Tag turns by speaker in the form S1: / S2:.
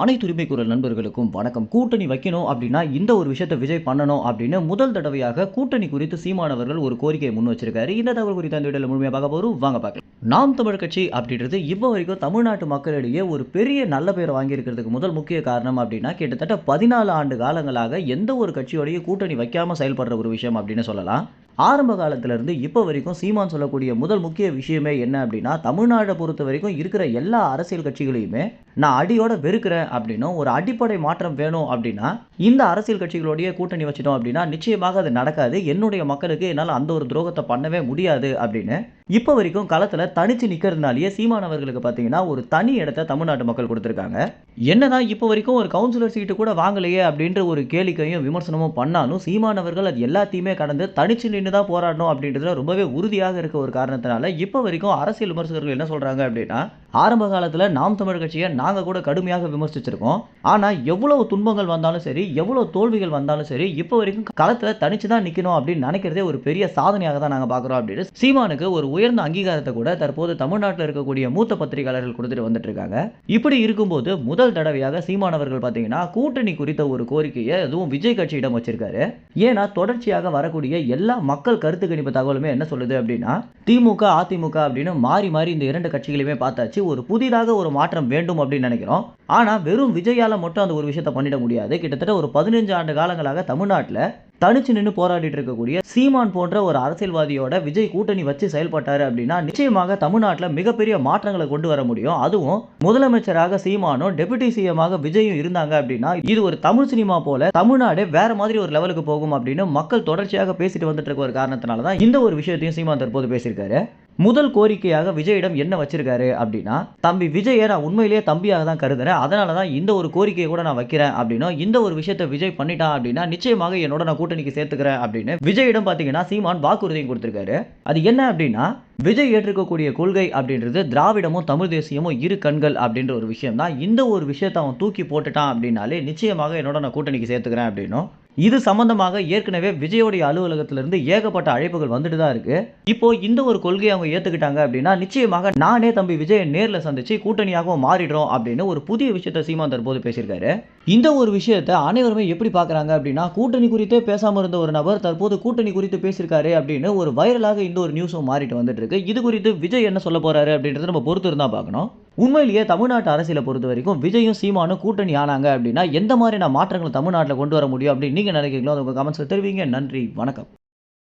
S1: அனைத்து உரிமை குரல் நண்பர்களுக்கும் வணக்கம். கூட்டணி வைக்கணும் அப்படின்னா இந்த ஒரு விஷயத்தை விஜய் பண்ணணும் அப்படின்னு முதல் தடவையாக கூட்டணி குறித்து சீமானவர்கள் ஒரு கோரிக்கையை முன் வச்சிருக்காரு. இந்த தகவல் குறித்து அந்த வீடியோவில் முழுமையாக பார்க்க போறோம். வாங்க பார்க்கலாம். நாம் தமிழ் கட்சி அப்படின்றது இப்போ வரைக்கும் தமிழ்நாட்டு மக்களிடையே ஒரு பெரிய நல்ல பேரை வாங்கியிருக்கிறதுக்கு முதல் முக்கிய காரணம் அப்படின்னா கிட்டத்தட்ட பதினாலு ஆண்டு காலங்களாக எந்த ஒரு கட்சியோடைய கூட்டணி வைக்காம செயல்படுற ஒரு விஷயம் அப்படின்னு சொல்லலாம். ஆரம்ப காலத்திலிருந்து இப்போ வரைக்கும் சீமான் சொல்லக்கூடிய முதல் முக்கிய விஷயமே என்ன அப்படின்னா தமிழ்நாட்டை பொறுத்த வரைக்கும் இருக்கிற எல்லா அரசியல் கட்சிகளையுமே நான் அடியோட வெறுக்கிறேன் அப்படின்னும் ஒரு அடிப்படை மாற்றம் வேணும் அப்படின்னா இந்த அரசியல் கட்சிகளுடைய கூட்டணி வச்சிட்டோம் அப்படின்னா நிச்சயமாக அது நடக்காது. என்னுடைய மக்களுக்கு என்னால் அந்த ஒரு துரோகத்தை பண்ணவே முடியாது அப்படின்னு இப்போ வரைக்கும் களத்தில் தனிச்சு நிற்கிறதுனாலேயே சீமானவர்களுக்கு பார்த்தீங்கன்னா ஒரு தனி இடத்த தமிழ்நாட்டு மக்கள் கொடுத்துருக்காங்க. என்னதான் இப்போ வரைக்கும் ஒரு கவுன்சிலர் சீட்டு கூட வாங்கலையே அப்படின்ற ஒரு கேளிக்கையும் விமர்சனமும் பண்ணாலும் சீமானவர்கள் அது எல்லாத்தையுமே கடந்து தனிச்சு நின்று தான் போராடணும் அப்படின்றதுல ரொம்பவே உறுதியாக இருக்க ஒரு காரணத்தினால இப்போ வரைக்கும் அரசியல் விமர்சகர்கள் என்ன சொல்கிறாங்க அப்படின்னா ஆரம்ப காலத்தில் நாம் தமிழ் கட்சியை நாங்கள் கூட கடுமையாக விமர்சிச்சிருக்கோம். ஆனால் எவ்வளவு துன்பங்கள் வந்தாலும் சரி எவ்வளவு தோல்விகள் வந்தாலும் சரி இப்போ வரைக்கும் களத்தில் தனிச்சு தான் நிற்கணும் அப்படின்னு நினைக்கிறதே ஒரு பெரிய சாதனையாக தான் நாங்கள் பார்க்குறோம் அப்படின்னு சீமானுக்கு ஒரு உயர்ந்த அங்கீகாரத்தை கூட தற்போது தமிழ்நாட்டில் இருக்கக்கூடிய மூத்த பத்திரிகையாளர்கள் கொடுத்துட்டு வந்துட்டு இருக்காங்க இப்படி இருக்கும்போது முதல் தடவையாக சீமானவர்கள் பார்த்தீங்கன்னா கூட்டணி குறித்த ஒரு கோரிக்கையை அதுவும் விஜய் கட்சியிடம் வச்சிருக்காரு. ஏன்னா தொடர்ச்சியாக வரக்கூடிய எல்லா மக்கள் கருத்து கணிப்பு தகவலுமே என்ன சொல்லுது அப்படின்னா திமுக அதிமுக அப்படின்னு மாறி மாறி இந்த இரண்டு கட்சிகளையுமே பார்த்தாச்சு. ஒரு புதிதாக ஒரு மாற்றம் வேண்டும் அப்படின்னு நினைக்கிறோம். ஆனா வெறும் விஜயால மட்டும் அந்த ஒரு விஷயத்தை பண்ணிட முடியாது. கிட்டத்தட்ட ஒரு பதினஞ்சு ஆண்டு காலங்களாக தமிழ்நாட்டில் தனிச்சு நின்று போராடிட்டு இருக்கக்கூடிய சீமான் போன்ற ஒரு அரசியல்வாதியோட விஜய் கூட்டணி வச்சு செயல்பட்டாரு அப்படின்னா நிச்சயமாக தமிழ்நாட்டில் மிகப்பெரிய மாற்றங்களை கொண்டு வர முடியும். அதுவும் முதலமைச்சராக சீமானும் டெபுட்டி சிஎமாக விஜயும் இருந்தாங்க அப்படின்னா இது ஒரு தமிழ் சினிமா போல தமிழ்நாடு வேற மாதிரி ஒரு லெவலுக்கு போகும் அப்படின்னு மக்கள் தொடர்ச்சியாக பேசிட்டு வந்துட்டு இருக்க ஒரு காரணத்தினால தான் இந்த ஒரு விஷயத்தையும் சீமான் தற்போது பேசியிருக்காரு. முதல் கோரிக்கையாக விஜயிடம் என்ன வச்சிருக்காரு அப்படின்னா தம்பி விஜயை நான் உண்மையிலேயே தம்பியாக தான் கருதுறேன். அதனால தான் இந்த ஒரு கோரிக்கையை கூட நான் வைக்கிறேன் அப்படின்னா இந்த ஒரு விஷயத்தை விஜய் பண்ணிட்டான் அப்படின்னா நிச்சயமாக என்னோட நான் கூட்டணிக்கு சேர்த்துக்கிறேன் அப்படின்னு விஜயிடம் பார்த்தீங்கன்னா சீமான் வாக்குறுதியும் கொடுத்துருக்காரு. அது என்ன அப்படின்னா விஜய் ஏற்றிருக்கக்கூடிய கொள்கை அப்படின்றது திராவிடமும் தமிழ் தேசியமும் இரு கண்கள் அப்படின்ற ஒரு விஷயம் தான் இந்த ஒரு விஷயத்தை அவன் தூக்கி போட்டுட்டான் அப்படின்னாலே நிச்சயமாக என்னோட நான் கூட்டணிக்கு சேர்த்துக்கிறேன் அப்படின்னும் இது சம்பந்தமாக ஏற்கனவே விஜயோடைய அலுவலகத்திலிருந்து ஏகப்பட்ட அழைப்புகள் வந்துட்டு தான் இருக்கு. இப்போ இந்த ஒரு கொள்கையை அவங்க ஏத்துக்கிட்டாங்க அப்படின்னா நிச்சயமாக நானே தம்பி விஜயை நேரில் சந்திச்சு கூட்டணியாகவும் மாறிடுறோம் அப்படின்னு ஒரு புதிய விஷயத்த சீமான் தற்போது பேசியிருக்காரு. இந்த ஒரு விஷயத்தை அனைவருமே எப்படி பார்க்குறாங்க அப்படின்னா கூட்டணி குறித்தே பேசாம இருந்த ஒரு நபர் தற்போது கூட்டணி குறித்து பேசியிருக்காரு அப்படின்னு ஒரு வைரலாக இந்த ஒரு நியூஸும் மாறிட்டு வந்துட்டு இருக்கு. இது குறித்து விஜய் என்ன சொல்ல போறாரு அப்படின்றத நம்ம பொறுத்து இருந்தா பார்க்கணும். உண்மையிலேயே தமிழ்நாட்டு அரசியலை பொறுத்த வரைக்கும் விஜயும் சீமானும் கூட்டணி ஆனாங்க அப்படின்னா எந்த மாதிரியான மாற்றங்களை தமிழ்நாட்டில் கொண்டு வர முடியும் அப்படின்னு நீங்கள் நினைக்கிறீங்களோ அது உங்கள் கமெண்ட்ஸில் தெரிவிங்க. நன்றி வணக்கம்.